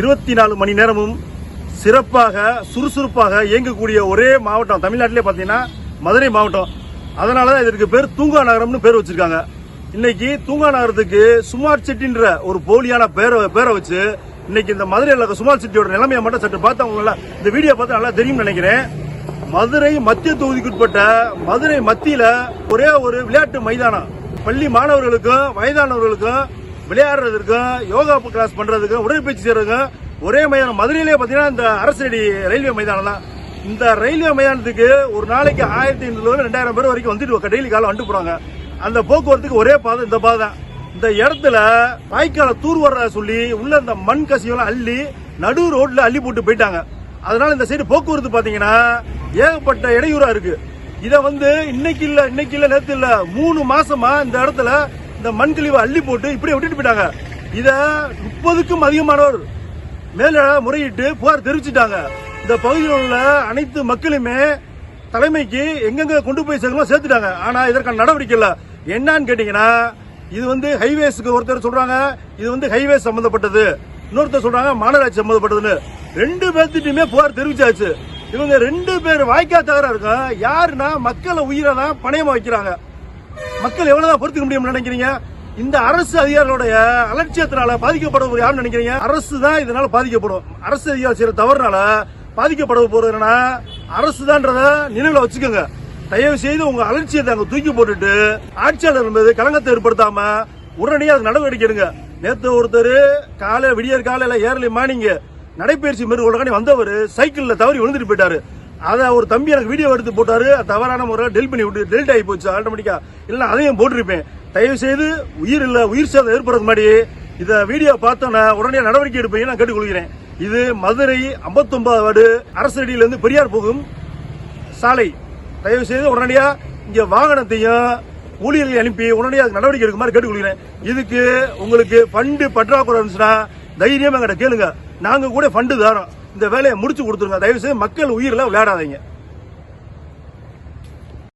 இருபத்தி நாலு மணி நேரமும் சிறப்பாக சுறுசுறுப்பாக இயங்கக்கூடிய ஒரே மாவட்டம் தமிழ்நாட்டிலே பார்த்தீங்கன்னா மதுரை மாவட்டம். அதனால தான் இதற்கு பேர் தூங்கா நகரம்னு பேர் வச்சிருக்காங்க. இன்னைக்கு தூங்கா நகரத்துக்கு சுமார் சிட்டின்ற ஒரு போலியான பேரை பேரை வச்சு இன்னைக்கு இந்த மதுரையில் இருக்க சுமார் சிட்டியோட நிலைமையை மட்டும் சற்று பார்த்தவங்கள இந்த வீடியோ பார்த்து நல்லா தெரியும் நினைக்கிறேன். மதுரை மத்திய தொகுதிக்குட்பட்ட மதுரை மத்தியில ஒரே ஒரு விளையாட்டு மைதானம். பள்ளி மாணவர்களுக்கும் வயதானவர்களுக்கும் விளையாடுறதுக்கும் யோகா கிளாஸ் பண்றதுக்கும் உடற்பயிற்சி செய்யறதுக்கும் ஒரே மைதானம். மதுரையிலே பார்த்தீங்கன்னா இந்த அரசடி ரயில்வே மைதானம் தான். இந்த ரயில்வே மைதானத்துக்கு ஒரு நாளைக்கு ஆயிரத்தி ஐநூறுல ரெண்டாயிரம் பேர் வரைக்கும் வந்துட்டு டெய்லி காலம் வந்துட்டு போறாங்க. அந்த போக்குவரத்துக்கு ஒரே பாதை இந்த பாதை தான். இந்த இடத்துல வாய்க்கால தூர் வர சொல்லி உள்ள இந்த மண் கசிவெல்லாம் அள்ளி நடு ரோட்ல அள்ளி போட்டு போயிட்டாங்க. அதனால இந்த சைடு போக்குவரத்து பாத்தீங்கன்னா ஏகப்பட்ட இடையூறா இருக்கு. இதை வந்து இன்னைக்கு இல்ல இன்னைக்கு இல்ல நேத்து இல்ல மூணு மாசமா இந்த இடத்துல இந்த மண் கழிவை அள்ளி போட்டு இப்படியே விட்டுட்டு போயிட்டாங்க. இத முப்பதுக்கும் அதிகமானவர் மேல முறையிட்டு புகார் தெரிவிச்சிட்டாங்க. இந்த பகுதியில் உள்ள அனைத்து மக்களுமே தலைமைக்கு எங்கெங்க கொண்டு போய் சேர்க்கணும் சேர்த்துட்டாங்க. ஆனா இதற்கான நடவடிக்கை இல்லை. என்னன்னு கேட்டீங்கன்னா இது வந்து ஹைவேஸ்க்கு ஒருத்தர் சொல்றாங்க. இது வந்து ஹைவேஸ் சம்பந்தப்பட்டது. இன்னொருத்தர் சொல்றாங்க மாநகராட்சி சம்பந்தப்பட்டதுன்னு. ரெண்டு பேர்த்திட்டுமே புகார் தெரிவிச்சாச்சு. இவங்க ரெண்டு பேர் வாய்க்கா தகரா இருக்கும் யாருன்னா மக்களை உயிரை தான் பணையமா வைக்கிறாங்க. மக்கள் எவ்வளவுதான் பொறுத்துக்க முடியும்னு நினைக்கிறீங்க? இந்த அரசு அதிகாரிகளுடைய அலட்சியத்தினால பாதிக்கப்படுவது யாருன்னு நினைக்கிறீங்க? அரசு தான் இதனால பாதிக்கப்படும். அரசு அதிகாரி செய்யற தவறுனால பாதிக்கப்பட போறது என்னன்னா அரசு தான்றத நினைவுல வச்சுக்கோங்க. தயவு செய்து உங்க அலட்சியத்தை அங்க தூக்கி போட்டுட்டு ஆட்சியாளர் என்பது களங்கத்தை ஏற்படுத்தாம உடனடியாக அது நடவடிக்கை எடுங்க. நேத்து ஒருத்தர் காலை விடியற் காலையில ஏர்லி மார்னிங் நடைபயிற்சி மேற்கொள்ளக்காண்டி வந்தவர் சைக்கிள்ல தவறி விழுந்துட்டு போயிட்டாரு. அதை ஒரு தம்பி எனக்கு வீடியோ எடுத்து போட்டாரு. தவறான முறையில் டெலிட் பண்ணி விட்டு டெலிட் ஆகி போச்சு. ஆட்டோமேட்டிக்கா இல்லை அதையும் போட்டிருப்பேன். தயவு செய்து உயிர் இல்லை உயிர் சேதம் ஏற்படுறது முன்னாடி இதை வீடியோ பார்த்தோன்னே உடனே நடவடிக்கை எடுப்பேன் நான் கேட்டுக்கொள்கிறேன். இது மதுரை 59 வார்டு அரசு அடியிலேருந்து பெரியார் போகும் சாலை. தயவு செய்து உடனடியாக இங்கே வாகனத்தையும் ஊழியர்களை அனுப்பி உடனடியாக அதுக்கு நடவடிக்கை எடுக்குமாறு கேட்டுக்கொள்கிறேன். இதுக்கு உங்களுக்கு ஃபண்டு பற்றாக்குறை இருந்துச்சுன்னா தைரியமாக எங்கிட்ட கேளுங்க. நாங்கள் கூட ஃபண்டு தரோம். இந்த வேலையை முடிச்சு கொடுத்துருங்க. தயவு செய்து மக்கள் உயிரில் விளையாடாதீங்க.